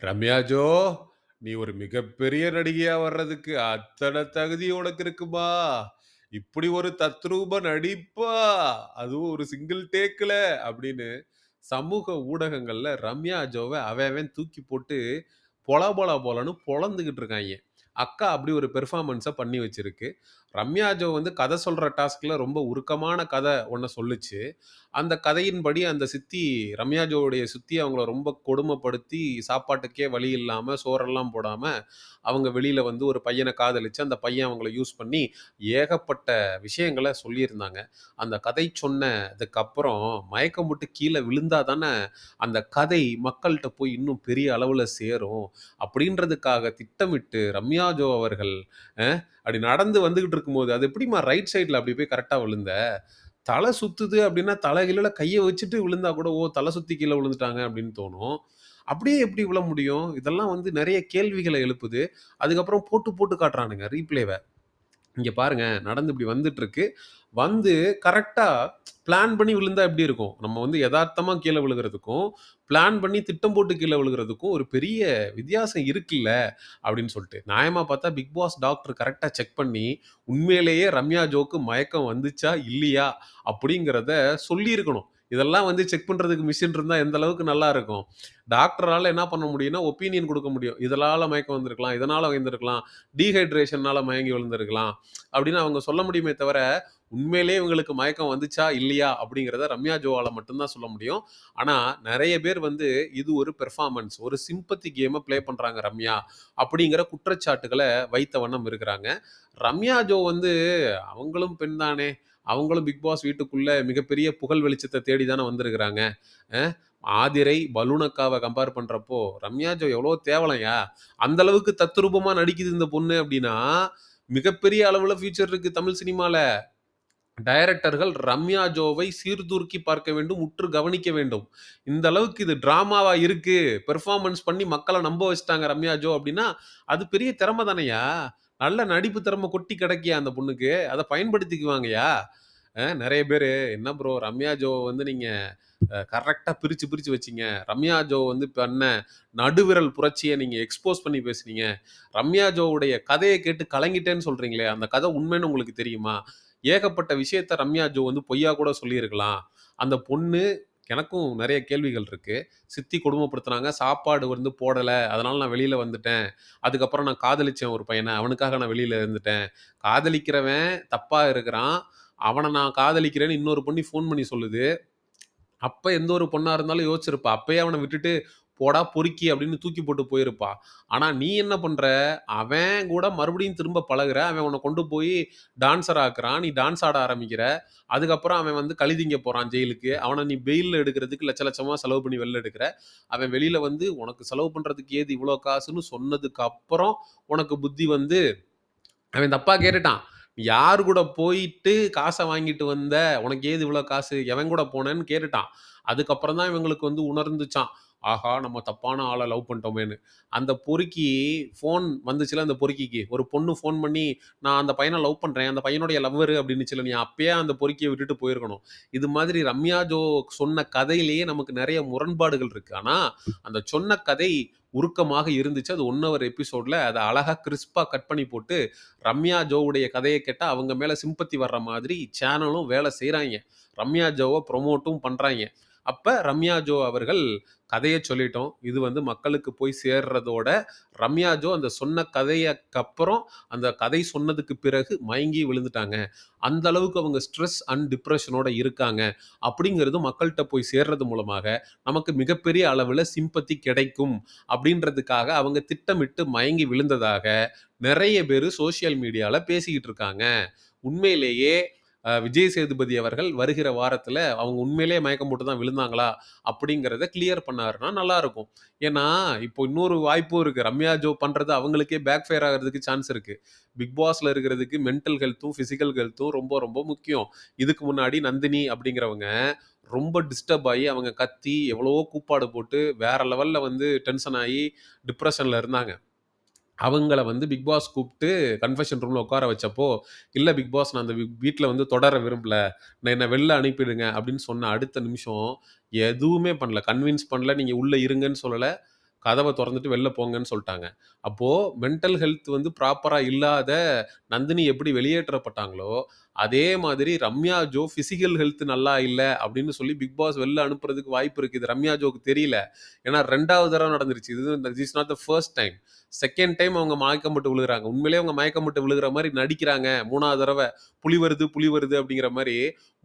Ramya Joe, நீ ஒரு மிகப்பெரிய நடிகையா வர்றதுக்கு அத்தன தகுதி உனக்கு இருக்குமா? இப்படி ஒரு தத்ரூப நடிப்பா? அதுவும் ஒரு சிங்கிள் டேக்ல அப்படின்னு சமூக ஊடகங்கள்ல ரம்யா ஜோவ அவன் அவன் தூக்கி போட்டு பொல பொல பொலன்னு பொளந்துகிட்டு இருக்காய்ங்க. அக்கா அப்படி ஒரு பெர்ஃபார்மன்ஸ பண்ணி வச்சிருக்கு. ரம்யா ஜோ வந்து கதை சொல்ற டாஸ்க்ல ரொம்ப உருக்கமான கதை ஒண்ண சொல்லுச்சு. அந்த கதையின்படி அந்த சித்தி ரம்யா ஜோவுடைய சித்தி அவங்கள ரொம்ப கொடுமைப்படுத்தி, சாப்பாட்டுக்கே வழி இல்லாம, சோறெல்லாம் போடாம, அவங்க வெளியில வந்து ஒரு பையன காதலிச்சு, அந்த பையன் அவங்கள யூஸ் பண்ணி ஏகப்பட்ட விஷயங்கள சொல்லியிருந்தாங்க. அந்த கதை சொன்னதுக்கப்புறம் மயக்கம் போட்டு கீழ விழுந்தா தானே, அந்த கதை மக்கள்ட்ட போய் இன்னும் பெரிய அளவுல சேரும். அப்படின்றதுக்காக திட்டமிட்டு ரம்யா ஜோ அவர்கள் அப்படி நடந்து வந்துகிட்டு இருக்கும்போது, "அது எப்படிம்மா ரைட் சைடில் அப்படி போய் கரெக்டாக விழுந்த? தலை சுத்துது அப்படின்னா, தலைகீழ கையை வச்சுட்டு விழுந்தா கூட, ஓ! தலை சுத்தி கீழே விழுந்துட்டாங்க அப்படின்னு தோணும். அப்படியே எப்படி விழ முடியும்? இதெல்லாம் வந்து நிறைய கேள்விகளை எழுப்புது. அதுக்கப்புறம் போட்டு போட்டு காட்டுறானுங்க ரீப்ளேவை இங்கே பாருங்க, நடந்து இப்படி வந்துட்டுருக்கு. வந்து கரெக்டாக பிளான் பண்ணி விழுந்தா எப்படி இருக்கும்? நம்ம வந்து யதார்த்தமாக கீழே விழுகுறதுக்கும், பிளான் பண்ணி திட்டம் போட்டு கீழே விழுகிறதுக்கும் ஒரு பெரிய வித்தியாசம் இருக்குல்ல, அப்படின்னு சொல்லிட்டு நியாயமாக பார்த்தா பிக் பாஸ் டாக்டர் கரெக்டாக செக் பண்ணி, உண்மையிலேயே ரம்யா ஜோக்கு மயக்கம் வந்துச்சா? இல்லையா? அப்படிங்கிறத சொல்லியிருக்கணும். இதெல்லாம் வந்து செக் பண்ணுறதுக்கு மிஷின் இருந்தால் எந்த அளவுக்கு நல்லா இருக்கும். டாக்டரால் என்ன பண்ண முடியும்னா, ஒப்பீனியன் கொடுக்க முடியும். இதனால் மயக்கம் வந்திருக்கலாம், இதனால் வந்திருக்கலாம், டீஹைட்ரேஷனால் மயங்கி விழுந்திருக்கலாம். அப்படின்னு அவங்க சொல்ல முடியுமே தவிர, உண்மையிலேயே இவங்களுக்கு மயக்கம் வந்துச்சா? இல்லையா? அப்படிங்கிறத ரம்யா ஜோவால மட்டும்தான் சொல்ல முடியும். ஆனால் நிறைய பேர் வந்து இது ஒரு பெர்ஃபார்மன்ஸ், ஒரு சிம்பத்தி கேமை ப்ளே பண்ணுறாங்க ரம்யா, அப்படிங்கிற குற்றச்சாட்டுகளை வைத்த வண்ணம் இருக்கிறாங்க. ரம்யா ஜோ வந்து அவங்களும் பெண் தானே! அவங்களும் பிக் பாஸ் வீட்டுக்குள்ள மிகப்பெரிய புகழ் வெளிச்சத்தை தேடி தானே வந்திருக்கிறாங்க. ஆதிரை, பலூனக்காவை கம்பேர் பண்ணுறப்போ ரம்யா ஜோ எவ்வளோ தேவலையா? அந்த அளவுக்கு தத்ரூபமா நடிக்குது இந்த பொண்ணு அப்படின்னா, மிகப்பெரிய அளவில் ஃபியூச்சர் இருக்குது தமிழ் சினிமாவில் டைரக்டர்கள் ரம்யா ஜோவை சீர்தூர்க்கி பார்க்க வேண்டும், உற்று கவனிக்க வேண்டும். இந்த அளவுக்கு இது டிராமாவா இருக்கு, பெர்ஃபார்மன்ஸ் பண்ணி மக்களை நம்ப வச்சுட்டாங்க ரம்யா ஜோ அப்படின்னா, அது பெரிய திறமை தானையா நல்ல நடிப்பு திறமை கொட்டி கிடக்குயா அந்த பொண்ணுக்கு. அத பயன்படுத்திக்குவாங்கயா. அ நெறைய பேரு, "என்ன ப்ரோ ரம்யா ஜோவ வந்து நீங்க அ கரெக்ட்டா பிரிச்சு பிரிச்சு வச்சீங்க. ரம்யா ஜோ வந்து பண்ண நடுவிரல் புரட்சிய நீங்க எக்ஸ்போஸ் பண்ணி பேசுனீங்க. ரம்யா ஜோவுடைய கதைய கேட்டு கலங்கிட்டேன்னு சொல்றீங்களே, அந்த கதை உண்மைன்னு உங்களுக்கு தெரியுமா? ஏகப்பட்ட விஷயத்த ரம்யா ஜோ வந்து பொய்யா கூட சொல்லியிருக்கலாம். அந்த பொண்ணு எனக்கும் நிறைய கேள்விகள் இருக்குது சித்தி கொடுமைப்படுத்துனாங்க. சாப்பாடு வந்து போடலை அதனால் நான் வெளியில் வந்துட்டேன். அதுக்கப்புறம் நான் காதலிச்சேன் ஒரு பையனை அவனுக்காக நான் வெளியில் இருந்துட்டேன். காதலிக்கிறவன் தப்பாக இருக்கிறான். அவனை நான் காதலிக்கிறேன்னு இன்னொரு பொண்ணு ஃபோன் பண்ணி சொல்லுது. அப்போ எந்த ஒரு பொண்ணாக இருந்தாலும் யோசிச்சிருப்பா. அப்பயே அவனை விட்டுட்டு, "போடா பொறுக்கி" அப்படின்னு தூக்கி போட்டு போயிருப்பா. ஆனால் நீ என்ன பண்ணுற அவன் கூட மறுபடியும் திரும்ப பழகுற. அவன் உன்னை கொண்டு போய் டான்ஸர் ஆக்குறான். நீ டான்ஸ் ஆட ஆரம்பிக்கிற. அதுக்கப்புறம் அவன் வந்து கழுதிங்க போகிறான் ஜெயிலுக்கு. அவனை நீ வெயிலில் எடுக்கிறதுக்கு லட்ச லட்சமாக செலவு பண்ணி வெளில எடுக்கிற அவன் வெளியில் வந்து, "உனக்கு செலவு பண்ணுறதுக்கு ஏது இவ்வளோ காசுன்னு" சொன்னதுக்கு அப்புறம் உனக்கு புத்தி வந்து அவன் தப்பா கேட்டுட்டான். "யார் கூட போயிட்டு காசை வாங்கிட்டு வந்த? உனக்கு ஏது இவ்வளோ காசு? எவன் கூட போனேன்னு?" கேட்டுட்டான். அதுக்கப்புறம் தான் இவங்களுக்கு வந்து உணர்ந்துச்சான் ஆஹா! நம்ம தப்பான ஆளை லவ் பண்ணிட்டோமேன்னு. அந்த பொறுக்கி ஃபோன் வந்துச்சுல்ல அந்த பொறுக்கிக்கு. ஒரு பொண்ணு ஃபோன் பண்ணி, "நான் அந்த பையனை லவ் பண்ணுறேன் அந்த பையனுடைய லவ்வரு" அப்படின்னுச்சுல்ல. நீ அப்பயே அந்த பொறுக்கியை விட்டுட்டு போயிருக்கணும். இது மாதிரி ரம்யா ஜோ சொன்ன கதையிலேயே நமக்கு நிறைய முரண்பாடுகள் இருக்குது ஆனால் அந்த சொன்ன கதை உருக்கமாக இருந்துச்சு. அது ஒன் ஹவர் எபிசோடில் அதை அழகாக கிரிஸ்பா கட் பண்ணி போட்டு, ரம்யா ஜோவுடைய கதையை கேட்டால் அவங்க மேலே சிம்பத்தி வர்ற மாதிரி சேனலும் வேலை செய்கிறாங்க ரம்யா ஜோவை ப்ரொமோட்டும் பண்ணுறாங்க அப்போ ரம்யா ஜோ அவர்கள் கதையை சொல்லிட்டோம். இது வந்து மக்களுக்கு போய் சேர்றதோட, ரம்யா ஜோ அந்த சொன்ன கதையக்கப்புறம், அந்த கதை சொன்னதுக்கு பிறகு மயங்கி விழுந்துட்டாங்க. அந்த அளவுக்கு அவங்க ஸ்ட்ரெஸ் அண்ட் டிப்ரெஷனோட இருக்காங்க. அப்படிங்கிறது மக்கள்கிட்ட போய் சேர்றது மூலமாக, நமக்கு மிகப்பெரிய அளவில் சிம்பத்தி கிடைக்கும். அப்படின்றதுக்காக அவங்க திட்டமிட்டு மயங்கி விழுந்ததாக, நிறைய பேர் சோசியல் மீடியாவில் பேசிக்கிட்டு இருக்காங்க. உண்மையிலேயே விஜய் சேதுபதி அவர்கள் வருகிற வாரத்தில் அவங்க உண்மையிலேயே மயக்கம் போட்டு தான் விழுந்தாங்களா? அப்படிங்கிறத கிளியர் பண்ணாருன்னா நல்லாயிருக்கும் ஏன்னா, இப்போ இன்னொரு வாய்ப்பும் இருக்குது ரம்யா ஜோ பண்ணுறது அவங்களுக்கே பேக் ஃபயர் ஆகுறதுக்கு சான்ஸ் இருக்குது பிக் பாஸில் இருக்கிறதுக்கு மென்டல் ஹெல்த்தும், ஃபிசிக்கல் ஹெல்த்தும் ரொம்ப ரொம்ப முக்கியம். இதுக்கு முன்னாடி நந்தினி அப்படிங்கிறவங்க, ரொம்ப டிஸ்டர்ப் ஆகி அவங்க கத்தி, எவ்வளவோ கூப்பாடு போட்டு, வேற லெவலில் வந்து டென்ஷன் ஆகி டிப்ரெஷனில் இருந்தாங்க. அவங்கள வந்து பிக் பாஸ் கூப்பிட்டு கன்ஃபெஷன் ரூமில் உட்கார வச்சப்போ, இல்லை பிக் பாஸ் நான் அந்த வீட்டில் வந்து தொடர விரும்பல. நான் என்ன வெளில அனுப்பிடுங்க" அப்படின்னு சொன்ன அடுத்த நிமிஷம், எதுவுமே பண்ணல. கன்வின்ஸ் பண்ணல. நீங்கள் உள்ளே இருங்கன்னு சொல்லலை கதவை திறந்துட்டு வெளில போங்கன்னு சொல்லிட்டாங்க அப்போது மென்டல் ஹெல்த் வந்து ப்ராப்பராக இல்லாத நந்தினி எப்படி வெளியேற்றப்பட்டாங்களோ, அதே மாதிரி ரம்யா ஜோ ஃபிசிக்கல் ஹெல்த் நல்லா இல்லை அப்படின்னு சொல்லி பிக் பாஸ் வெளில அனுப்புறதுக்கு வாய்ப்பு இருக்குது ரம்யா ஜோக்கு தெரியல. ஏன்னா ரெண்டாவது தடவை நடந்துருச்சு. இது is not the first time. Second time அவங்க மயக்கம் பட்டு விழுகுறாங்க. உண்மையிலேயே அவங்க மயக்கம் பட்டு விழுகுற மாதிரி நடிக்கிறாங்க. மூணாவது தடவை புலி வருது, புலி வருது அப்படிங்கிற மாதிரி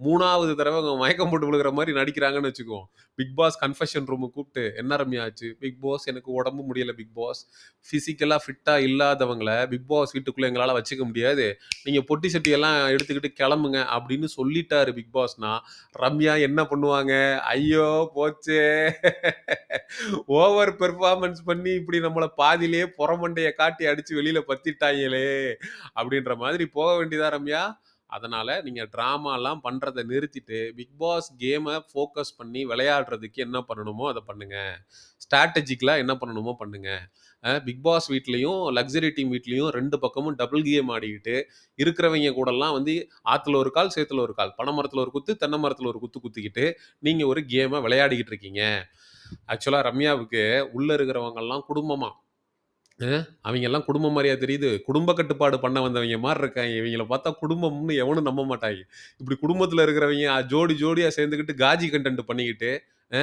மூணாவது தடவை அவங்க மயக்கம் போட்டு விழுகுற மாதிரி நடிக்கிறாங்கன்னு வச்சுக்குவோம். பிக் பாஸ் கன்ஃபெஷன் ரூமு கூப்பிட்டு "என்ன ரம்யா ஆச்சு?" "பிக் பாஸ் எனக்கு உடம்பு முடியல பிக் பாஸ். ஃபிசிக்கலாக ஃபிட்டாக இல்லாதவங்களை பிக் பாஸ் வீட்டுக்குள்ளே எங்களால் வச்சுக்க முடியாது. நீங்கள் பொட்டி சட்டியெல்லாம் எடுத்துக்கிட்டு கிளம்புங்க அப்படின்னு சொல்லிட்டாரு பிக் பாஸ்னா, ரம்யா என்ன பண்ணுவாங்க? ஐயோ! போச்சே! ஓவர் பெர்ஃபார்மன்ஸ் பண்ணி இப்படி நம்மள பாதியிலேயே பொறமண்டைய காட்டி அடிச்சு வெளியில பத்திட்டாங்களே அப்படின்ற மாதிரி போக வேண்டியதா ரம்யா? அதனால் நீங்கள் ட்ராமாலாம் பண்ணுறதை நிறுத்திட்டு, பிக் பாஸ் கேமை ஃபோக்கஸ் பண்ணி விளையாடுறதுக்கு என்ன பண்ணணுமோ அதை பண்ணுங்கள் ஸ்ட்ராட்டஜிக்கலாக என்ன பண்ணணுமோ பண்ணுங்கள் பிக் பாஸ் வீட்லேயும் லக்ஸரி டீம் வீட்லேயும் ரெண்டு பக்கமும் டபுள் கேம் ஆடிக்கிட்டு, இருக்கிறவங்க கூடலாம் வந்து ஆற்றுல ஒரு கால், சேத்துல ஒரு கால். பனைமரத்தில் ஒரு குத்து, தென்னை மரத்தில் ஒரு குத்து குத்திக்கிட்டு, நீங்கள் ஒரு கேமை விளையாடிக்கிட்டு இருக்கீங்க. ஆக்சுவலாக ரம்யாவுக்கு உள்ளே இருக்கிறவங்கெல்லாம் குடும்பமாக அ அவைங்கலாம் குடும்பம் மாரியா தெரியுது? குடும்ப கட்டுப்பாடு பண்ண வந்தவங்க மாரி இருக்காய்ங்க. இவங்கள பார்த்தா குடும்பம்னு எவனும் நம்ப மாட்டாய்ங்க. இப்படி குடும்பத்தில் இருக்கிறவய்ங்க ஜோடி ஜோடியா சேர்ந்துக்கிட்டு காஜி கன்டென்ட் பண்ணிக்கிட்டு, அ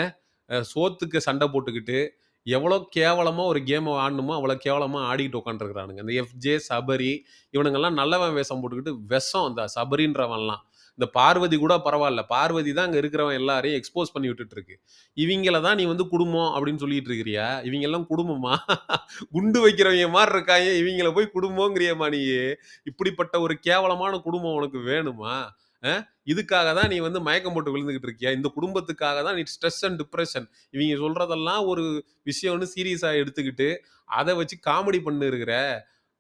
அ சோத்துக்கு சண்டை போட்டுக்கிட்டு, எவ்வளோ கேவலமா ஒரு கேம ஆடணுமோ, அவ்வளோ கேவலமா ஆடிக்கிட்டு உட்காந்துருக்கானுங்க. இந்த எஃப்ஜே, சபரி இவனுங்கலாம் நல்லவன் வேஷம் போட்டுக்கிட்டு வெஷம் இந்த சபரின்றவன்லாம். இந்த பார்வதி கூட பரவாயில்ல பார்வதி தான் அங்கே இருக்கிறவன் எல்லாரையும் எக்ஸ்போஸ் பண்ணி விட்டுட்டு இருக்கு. இவங்கள தான் நீ வந்து குடும்பம் அப்படின்னு சொல்லிட்டு இருக்கிறியா? இவங்கெல்லாம் குடும்பமா? குண்டு வைக்கிறவங்க மாதிரி இருக்காங்க இவங்கள போய் குடும்பங்கிறியம்மா நீ இப்படிப்பட்ட ஒரு கேவலமான குடும்பம் உனக்கு வேணுமா? இதுக்காக தான் நீ வந்து மயக்கம் போட்டு விழுந்துகிட்டு இருக்கியா? இந்த குடும்பத்துக்காக தான் நீ ஸ்ட்ரெஸ் அண்ட் டிப்ரெஷன் இவங்க சொல்றதெல்லாம் ஒரு விஷயம்னு சீரியஸாக எடுத்துக்கிட்டு, அதை வச்சு காமெடி பண்ணிருக்கிற.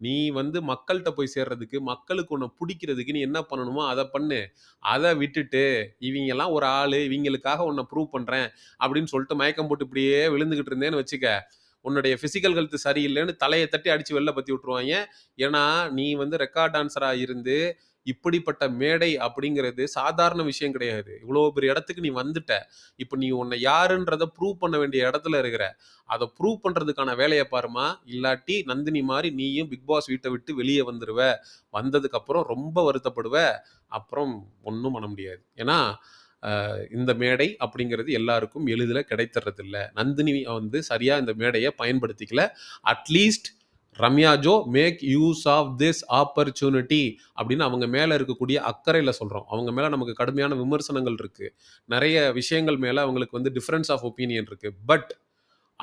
நீ வந்து மக்கள்கிட்ட போய் சேர்றதுக்கு, மக்களுக்கு உன்னை பிடிக்கிறதுக்கு நீ என்ன பண்ணணுமோ அதை பண்ணு. அதை விட்டுட்டு, இவங்கெல்லாம் ஒரு ஆள் இவங்களுக்காக உன்னை ப்ரூவ் பண்ணுறேன் அப்படின்னு சொல்லிட்டு மயக்கம் போட்டு இப்படியே விழுந்துகிட்டு இருந்தேன்னு வச்சுக்க, உன்னுடைய ஃபிசிக்கல் ஹெல்த் சரியில்லைன்னு தலையை தட்டி அடித்து வெளில பத்தி விட்ருவாங்க ஏன்னா, நீ வந்து ரெக்கார்ட் டான்ஸராக இருந்து, இப்படிப்பட்ட மேடை அப்படிங்கிறது சாதாரண விஷயம் கிடையாது. இவ்வளோ பெரிய இடத்துக்கு நீ வந்துட்ட. இப்போ நீ உன்னை யாருன்றத ப்ரூவ் பண்ண வேண்டிய இடத்துல இருக்கிற. அதை ப்ரூவ் பண்ணுறதுக்கான வேலையை பாரும்மா. இல்லாட்டி நந்தினி மாதிரி நீயும் பிக் பாஸ் வீட்டை விட்டு வெளியே வந்துடுவ வந்ததுக்கப்புறம் ரொம்ப வருத்தப்படுவ. அப்புறம் ஒன்றும் பண்ண முடியாது. ஏன்னா, இந்த மேடை அப்படிங்கிறது எல்லாருக்கும் எளிதில் கிடைத்துறதில்ல. நந்தினி வந்து சரியாக இந்த மேடையை பயன்படுத்திக்கல. At least Ramya Jo make use of this opportunity அப்படின்னு அவங்க மேலே இருக்கக்கூடிய அக்கறையில் சொல்கிறோம் அவங்க மேலே நமக்கு கடுமையான விமர்சனங்கள் இருக்குது நிறைய விஷயங்கள் மேலே அவங்களுக்கு வந்து டிஃப்ரென்ஸ் ஆஃப் ஒப்பீனியன் இருக்குது பட்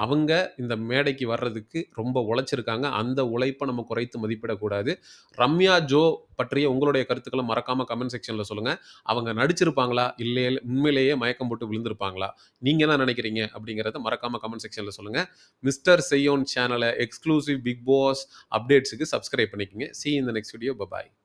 அவங்க இந்த மேடைக்கு வர்றதுக்கு ரொம்ப உழைச்சிருக்காங்க. அந்த உழைப்ப நம்ம குறைத்து மதிப்பிடக்கூடாது. ரம்யா ஜோ பற்றிய உங்களுடைய கருத்துக்களை மறக்காமல் கமெண்ட் செக்ஷனில் சொல்லுங்கள் அவங்க நடிச்சிருப்பாங்களா? இல்லையே உண்மையிலேயே மயக்கம் போட்டு விழுந்திருப்பாங்களா? நீங்கள் என்ன நினைக்கிறீங்க? அப்படிங்கிறத மறக்காமல் கமெண்ட் செக்ஷனில் சொல்லுங்கள் மிஸ்டர் செய்யோன் சேனலை எக்ஸ்க்ளூசிவ் பிக் பாஸ் அப்டேட்ஸுக்கு சப்ஸ்கிரைப் பண்ணிக்கங்க. சி இந்த நெக்ஸ்ட் வீடியோ. Bye bye.